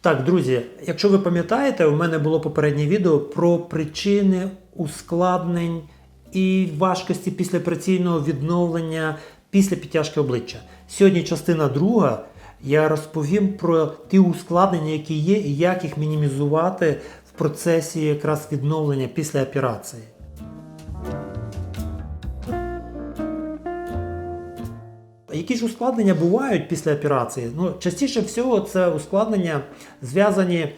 Так, друзі, якщо ви пам'ятаєте, у мене було попереднє відео про причини ускладнень і важкості післяопераційного відновлення після підтяжки обличчя. Сьогодні частина друга. Я розповім про ті ускладнення, які є, і як їх мінімізувати в процесі якраз відновлення після операції. Які ж ускладнення бувають після операції? Ну, частіше всього, це ускладнення зв'язані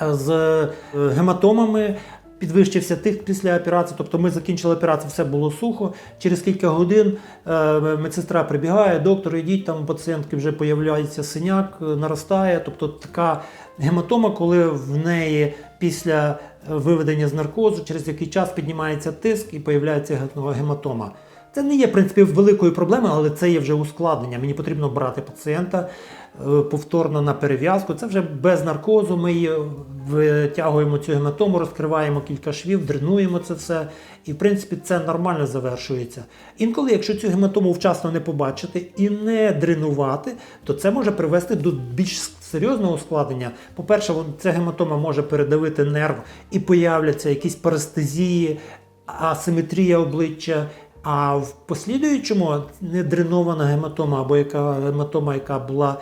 з е, гематомами. Підвищився тиск після операції, тобто ми закінчили операцію, все було сухо. Через кілька годин е, медсестра прибігає, доктор, йдіть, там у пацієнтки вже появляється синяк, е, наростає. Тобто така гематома, коли в неї після е, виведення з наркозу через який час піднімається тиск і появляється гематома. Це не є в принципі великою проблемою, але це є вже ускладнення. Мені потрібно брати пацієнта е, повторно на перев'язку. Це вже без наркозу. Ми її витягуємо цю гематому, розкриваємо кілька швів, дренуємо це все. І в принципі це нормально завершується. Інколи, якщо цю гематому вчасно не побачити і не дренувати, то це може привести до більш серйозного ускладнення. По-перше, ця гематома може передавити нерв і появляться якісь парестезії, асиметрія обличчя. А в послідуючому недренована гематома або яка гематома, яка була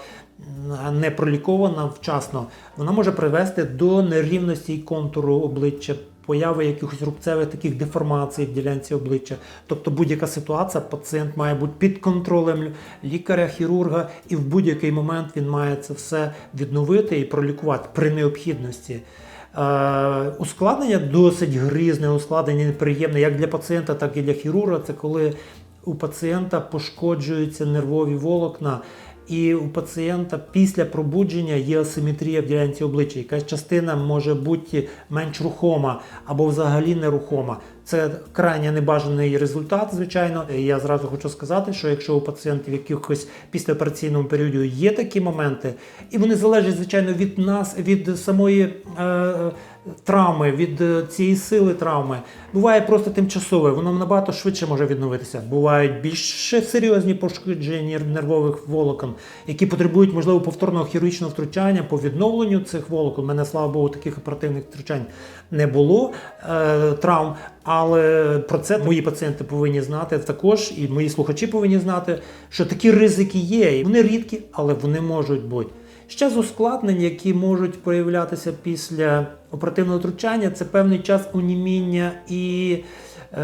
не пролікована вчасно, вона може привести до нерівності контуру обличчя, появи якихось рубцевих таких деформацій в ділянці обличчя. Тобто будь-яка ситуація, пацієнт має бути під контролем лікаря, хірурга, і в будь-який момент він має це все відновити і пролікувати при необхідності. Е, ускладнення досить грізне, ускладнення неприємне як для пацієнта, так і для хірурга. Це коли у пацієнта пошкоджуються нервові волокна, і у пацієнта після пробудження є асиметрія в ділянці обличчя. Якась частина може бути менш рухома або взагалі нерухома. Це крайне небажаний результат, звичайно. Я зразу хочу сказати, що якщо у пацієнтів якихось післяопераційному періоді є такі моменти, і вони залежать, звичайно, від нас, від самої. Е, Травми від е, цієї сили травми буває просто тимчасове, воно набагато швидше може відновитися. Бувають більш серйозні пошкодження нервових волокон, які потребують, можливо, повторного хірургічного втручання по відновленню цих волокон. У мене, слава Богу, таких оперативних втручань не було е, травм. Але про це мої пацієнти повинні знати також, і мої слухачі повинні знати, що такі ризики є. Вони рідкі, але вони можуть бути. Ще з ускладнень, які можуть проявлятися після оперативного втручання, це певний час уніміння і е,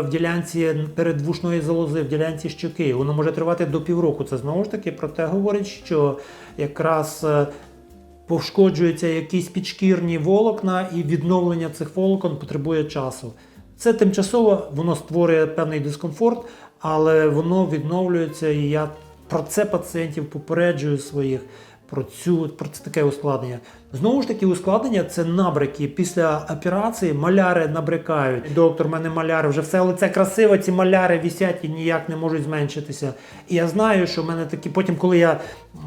в ділянці передвушної залози, в ділянці щоки. Воно може тривати до півроку. Це знову ж таки про те говорить, що якраз е, пошкоджуються якісь підшкірні волокна, і відновлення цих волокон потребує часу. Це тимчасово, воно створює певний дискомфорт, але воно відновлюється, і я про це пацієнтів попереджую своїх про цю про це таке ускладнення. Знову ж таки, ускладнення це набрики. Після операції маляри набрикають. Доктор, в мене маляри, вже все лице красиво, ці маляри вісять і ніяк не можуть зменшитися. І я знаю, що в мене такі, потім, коли я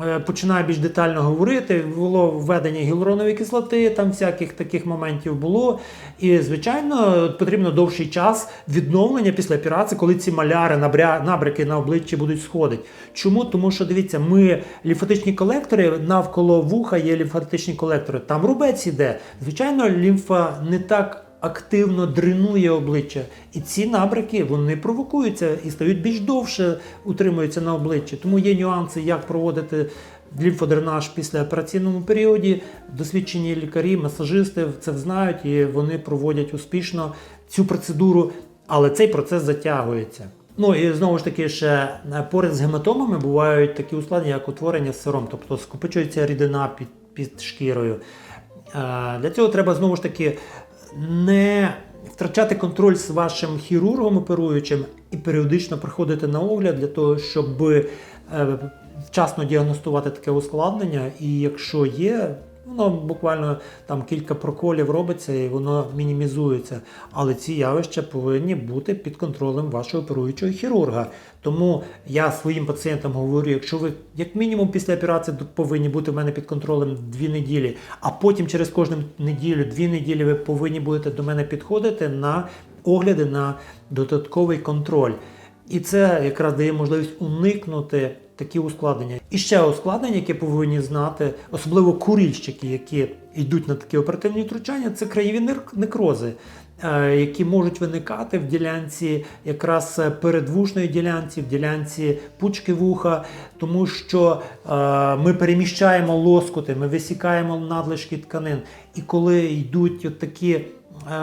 е, починаю більш детально говорити, було введення гіалуронової кислоти, там всяких таких моментів було. І, звичайно, потрібно довший час відновлення після операції, коли ці маляри, набряки на обличчі будуть сходити. Чому? Тому що дивіться, ми лімфатичні колектори навколо вуха є лімфатичні колектори колектори, там рубець іде. Звичайно, лімфа не так активно дренує обличчя. І ці набряки вони провокуються і стають більш довше, утримуються на обличчі. Тому є нюанси, як проводити лімфодренаж після операційному періоді. Досвідчені лікарі, масажисти це знають і вони проводять успішно цю процедуру, але цей процес затягується. Ну і знову ж таки, ще поряд з гематомами бувають такі ускладнення, як утворення сиром, тобто скопичується рідина під під шкірою. Для цього треба знову ж таки не втрачати контроль з вашим хірургом оперуючим і періодично приходити на огляд для того, щоб е, вчасно діагностувати таке ускладнення. І якщо є, Воно буквально там кілька проколів робиться і воно мінімізується. Але ці явища повинні бути під контролем вашого оперуючого хірурга. Тому я своїм пацієнтам говорю, якщо ви як мінімум після операції повинні бути в мене під контролем дві неділі, а потім через кожну неділю, дві неділі ви повинні будете до мене підходити на огляди на додатковий контроль. І це якраз дає можливість уникнути такі ускладнення. І ще ускладнення, яке повинні знати, особливо курільщики, які йдуть на такі оперативні втручання, це краєві некрози, е, які можуть виникати в ділянці якраз е, передвушної ділянці, в ділянці пучки вуха, тому що е, ми переміщаємо лоскути, ми висікаємо надлишки тканин. І коли йдуть от такі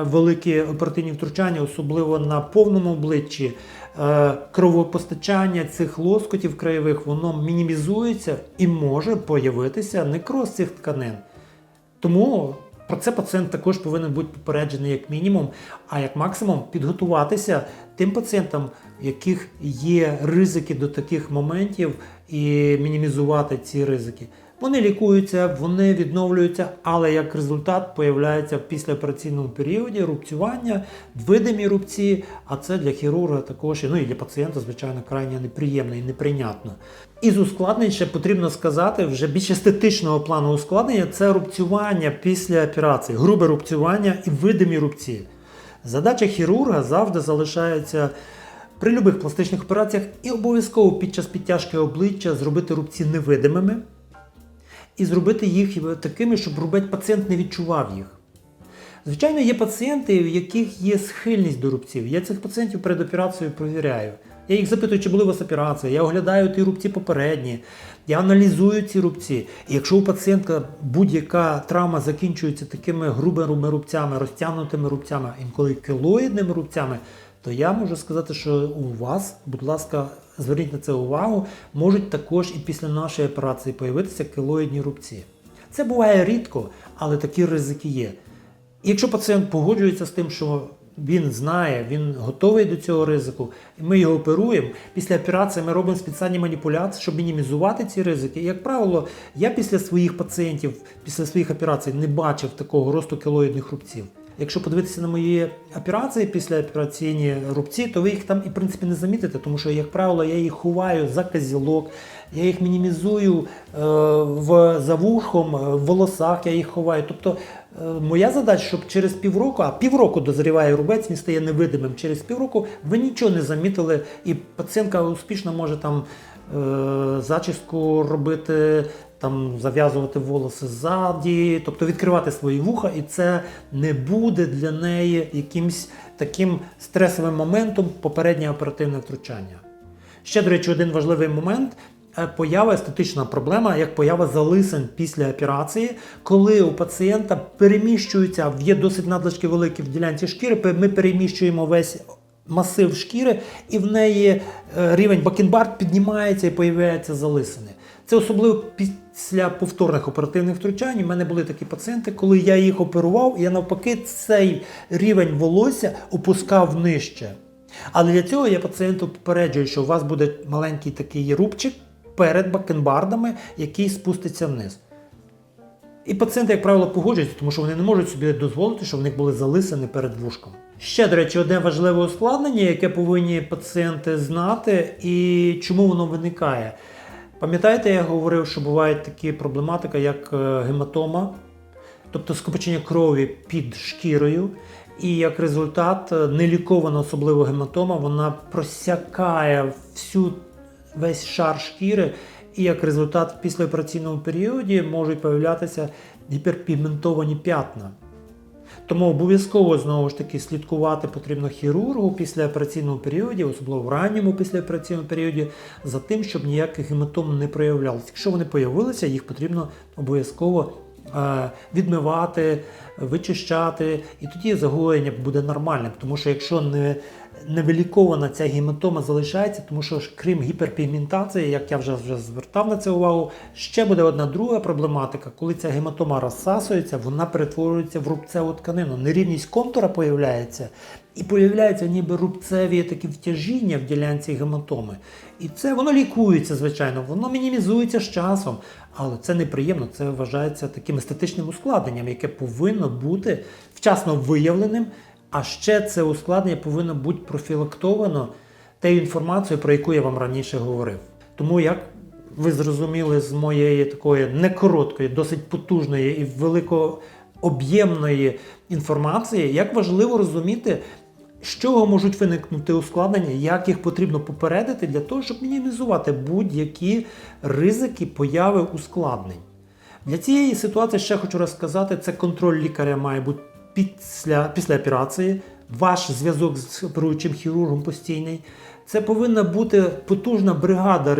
великі оперативні втручання, особливо на повному обличчі, е, кровопостачання цих лоскотів краєвих, воно мінімізується і може появитися некроз цих тканин. Тому про це пацієнт також повинен бути попереджений як мінімум, а як максимум підготуватися тим пацієнтам, в яких є ризики до таких моментів, і мінімізувати ці ризики. Вони лікуються, вони відновлюються, але як результат появляється в післяопераційному періоді рубцювання, видимі рубці, а це для хірурга також, ну і для пацієнта, звичайно, крайне неприємно і неприйнятно. Із ускладнень ще потрібно сказати вже більш естетичного плану ускладнення це рубцювання після операції, грубе рубцювання і видимі рубці. Задача хірурга завжди залишається при любих пластичних операціях і обов'язково під час підтяжки обличчя зробити рубці невидимими і зробити їх такими, щоб робити пацієнт не відчував їх. Звичайно, є пацієнти, в яких є схильність до рубців. Я цих пацієнтів перед операцією провіряю. Я їх запитую, чи були у вас операції, я оглядаю ті рубці попередні, я аналізую ці рубці. І якщо у пацієнта будь-яка травма закінчується такими грубими рубцями, розтягнутими рубцями, інколи кілоїдними рубцями, то я можу сказати, що у вас, будь ласка, зверніть на це увагу, можуть також і після нашої операції появитися кілоїдні рубці. Це буває рідко, але такі ризики є. Якщо пацієнт погоджується з тим, що він знає, він готовий до цього ризику, і ми його оперуємо. Після операції ми робимо спеціальні маніпуляції, щоб мінімізувати ці ризики. Як правило, я після своїх пацієнтів, після своїх операцій не бачив такого росту кілоїдних рубців. Якщо подивитися на мої операції після операційні рубці, то ви їх там і в принципі не замітите, тому що, як правило, я їх ховаю за казілок, я їх мінімізую е, в, за вухом, е, в волосах я їх ховаю. Тобто е, моя задача, щоб через півроку, а півроку дозріває рубець, він стає невидимим. Через півроку ви нічого не замітили, і пацієнтка успішно може там зачіску робити, там зав'язувати волоси ззаді, тобто відкривати свої вуха, і це не буде для неї якимсь таким стресовим моментом попереднє оперативне втручання. Ще, до речі, один важливий момент. е, Поява естетична проблема, як поява залисин після операції, коли у пацієнта переміщуються, є досить надлишки великі в ділянці шкіри, ми переміщуємо весь масив шкіри, і в неї е, рівень бакенбард піднімається і появляються залисини. Це особливо після повторних оперативних втручань. У мене були такі пацієнти, коли я їх оперував, я навпаки цей рівень волосся опускав нижче. Але для цього я пацієнту попереджую, що у вас буде маленький такий рубчик перед бакенбардами, який спуститься вниз. І пацієнти, як правило, погоджуються, тому що вони не можуть собі дозволити, щоб в них були залисини перед вушком. Ще, до речі, одне важливе ускладнення, яке повинні пацієнти знати, і чому воно виникає. Пам'ятаєте, я говорив, що буває такі проблематика, як е, гематома, тобто скопичення крові під шкірою. І як результат, е, нелікована особливо гематома, вона просякає всю весь шар шкіри, і як результат в післяопераційному періоді можуть появлятися гіперпігментовані п'ятна. Тому обов'язково знову ж таки слідкувати потрібно хірургу після операційного періоду, особливо в ранньому післяопераційному періоді, за тим, щоб ніяких гематом не проявлялося. Якщо вони появилися, їх потрібно обов'язково відмивати, вичищати, і тоді загоєння буде нормальним. Тому що якщо не невилікована ця гематома залишається, тому що крім гіперпігментації, як я вже, вже звертав на це увагу, ще буде одна друга проблематика. Коли ця гематома розсасується, вона перетворюється в рубцеву тканину. Нерівність контура появляється, і появляються ніби рубцеві такі втяжіння в ділянці гематоми. І це воно лікується, звичайно, воно мінімізується з часом, але це неприємно, це вважається таким естетичним ускладненням, яке повинно бути вчасно виявленим. А ще це ускладнення повинно бути профілактовано тією інформацією, про яку я вам раніше говорив. Тому як ви зрозуміли з моєї такої некороткої, досить потужної і великооб'ємної інформації, як важливо розуміти з чого можуть виникнути ускладнення, як їх потрібно попередити для того, щоб мінімізувати будь-які ризики появи ускладнень. Для цієї ситуації ще хочу розказати, це контроль лікаря має бути після, після операції, ваш зв'язок з оперуючим хірургом постійний. Це повинна бути потужна бригада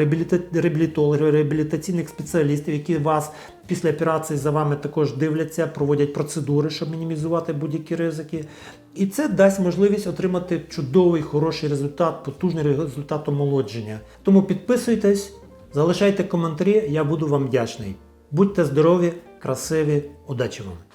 реабілітологів, реабілітаційних спеціалістів, які вас після операції за вами також дивляться, проводять процедури, щоб мінімізувати будь-які ризики. І це дасть можливість отримати чудовий, хороший результат, потужний результат омолодження. Тому підписуйтесь, залишайте коментарі, я буду вам вдячний. Будьте здорові, красиві, удачі вам!